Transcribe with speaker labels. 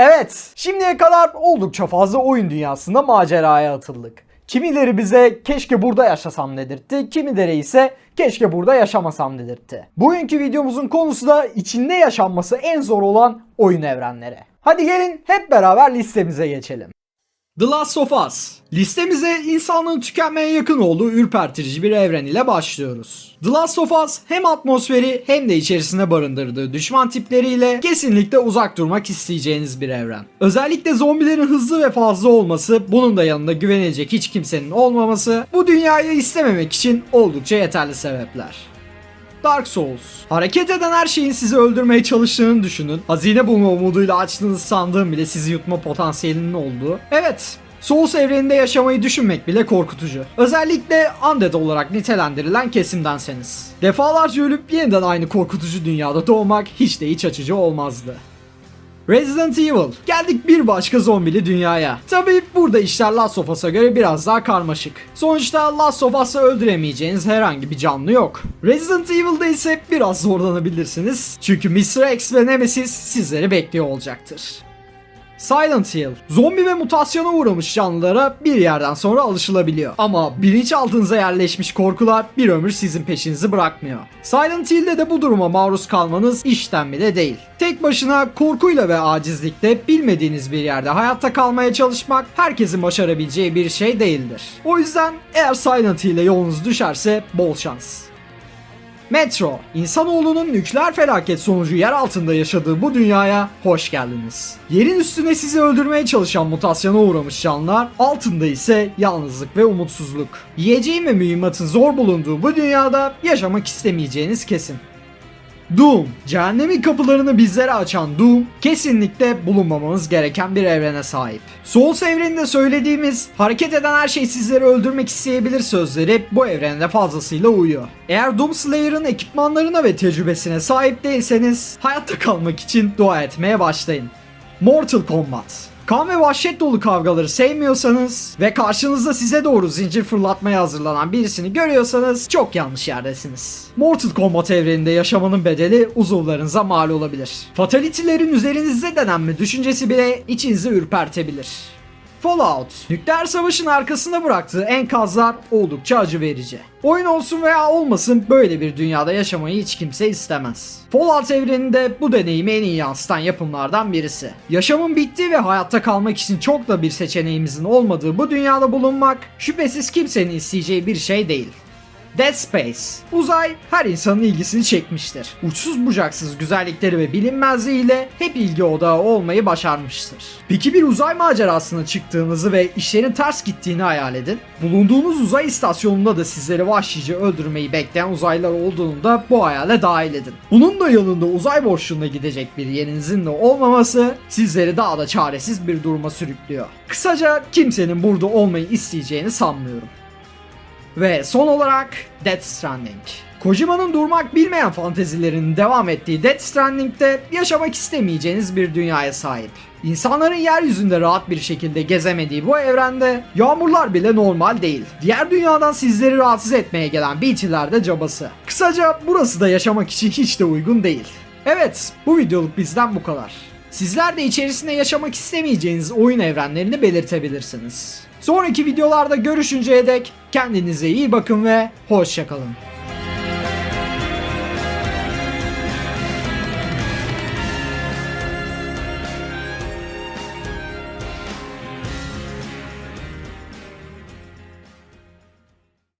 Speaker 1: Evet, şimdiye kadar oldukça fazla oyun dünyasında maceraya atıldık. Kimileri bize keşke burada yaşasam dedirtti, kimileri ise keşke burada yaşamasam dedirtti. Bugünkü videomuzun konusu da içinde yaşanması en zor olan oyun evrenleri. Hadi gelin hep beraber listemize geçelim. The Last of Us. Listemize insanlığın tükenmeye yakın olduğu ürpertici bir evren ile başlıyoruz. The Last of Us hem atmosferi hem de içerisinde barındırdığı düşman tipleriyle kesinlikle uzak durmak isteyeceğiniz bir evren. Özellikle zombilerin hızlı ve fazla olması, bunun da yanında güvenilecek hiç kimsenin olmaması bu dünyayı istememek için oldukça yeterli sebepler. Dark Souls. Hareket eden her şeyin sizi öldürmeye çalıştığını düşünün. Hazine bulma umuduyla açtığınız sandığın bile sizi yutma potansiyelinin olduğu. Evet, Souls evreninde yaşamayı düşünmek bile korkutucu. Özellikle undead olarak nitelendirilen kesimdenseniz. Defalarca ölüp yeniden aynı korkutucu dünyada doğmak hiç de iç açıcı olmazdı. Resident Evil. Geldik bir başka zombili dünyaya. Tabi burada işler Last of Us'a göre biraz daha karmaşık. Sonuçta Last of Us'ı öldüremeyeceğiniz herhangi bir canlı yok. Resident Evil'da ise biraz zorlanabilirsiniz. Çünkü Mr. X ve Nemesis sizleri bekliyor olacaktır. Silent Hill. Zombi ve mutasyona uğramış canlılara bir yerden sonra alışılabiliyor. Ama bilinçaltınıza yerleşmiş korkular bir ömür sizin peşinizi bırakmıyor. Silent Hill'de de bu duruma maruz kalmanız işten bile değil. Tek başına korkuyla ve acizlikle bilmediğiniz bir yerde hayatta kalmaya çalışmak herkesin başarabileceği bir şey değildir. O yüzden eğer Silent Hill'e yolunuz düşerse bol şans. Metro, insanoğlunun nükleer felaket sonucu yer altında yaşadığı bu dünyaya hoş geldiniz. Yerin üstüne sizi öldürmeye çalışan mutasyona uğramış canlılar, altında ise yalnızlık ve umutsuzluk. Yiyeceğin ve mühimmatın zor bulunduğu bu dünyada yaşamak istemeyeceğiniz kesin. Doom, cehennemin kapılarını bizlere açan Doom, kesinlikle bulunmamamız gereken bir evrene sahip. Souls evreninde söylediğimiz hareket eden her şey sizleri öldürmek isteyebilir sözleri bu evrende fazlasıyla uyuyor. Eğer Doom Slayer'ın ekipmanlarına ve tecrübesine sahip değilseniz hayatta kalmak için dua etmeye başlayın. Mortal Kombat Kan ve vahşet dolu kavgaları sevmiyorsanız ve karşınızda size doğru zincir fırlatmaya hazırlanan birisini görüyorsanız çok yanlış yerdesiniz. Mortal Kombat evreninde yaşamanın bedeli uzuvlarınıza mal olabilir. Fatality'lerin üzerinizde denenme düşüncesi bile içinizi ürpertebilir. Fallout, nükleer savaşın arkasında bıraktığı enkazlar oldukça acı verici. Oyun olsun veya olmasın böyle bir dünyada yaşamayı hiç kimse istemez. Fallout evreninde bu deneyimi en iyi yansıtan yapımlardan birisi. Yaşamın bittiği ve hayatta kalmak için çok da bir seçeneğimizin olmadığı bu dünyada bulunmak şüphesiz kimsenin isteyeceği bir şey değil. Dead Space. Uzay her insanın ilgisini çekmiştir. Uçsuz bucaksız güzellikleri ve bilinmezliğiyle hep ilgi odağı olmayı başarmıştır. Peki bir uzay macerasına çıktığınızı ve işlerin ters gittiğini hayal edin. Bulunduğunuz uzay istasyonunda da sizleri vahşice öldürmeyi bekleyen uzaylılar olduğunu da bu hayale dahil edin. Bunun da yanında uzay boşluğuna gidecek bir yerinizin de olmaması sizleri daha da çaresiz bir duruma sürüklüyor. Kısaca kimsenin burada olmayı isteyeceğini sanmıyorum. Ve son olarak Death Stranding. Kojima'nın durmak bilmeyen fantezilerinin devam ettiği Death Stranding'de yaşamak istemeyeceğiniz bir dünyaya sahip. İnsanların yeryüzünde rahat bir şekilde gezemediği bu evrende yağmurlar bile normal değil. Diğer dünyadan sizleri rahatsız etmeye gelen BT'ler de cabası. Kısaca burası da yaşamak için hiç de uygun değil. Evet, bu videoluk bizden bu kadar. Sizler de içerisinde yaşamak istemeyeceğiniz oyun evrenlerini belirtebilirsiniz. Sonraki videolarda görüşünceye dek kendinize iyi bakın ve hoşçakalın.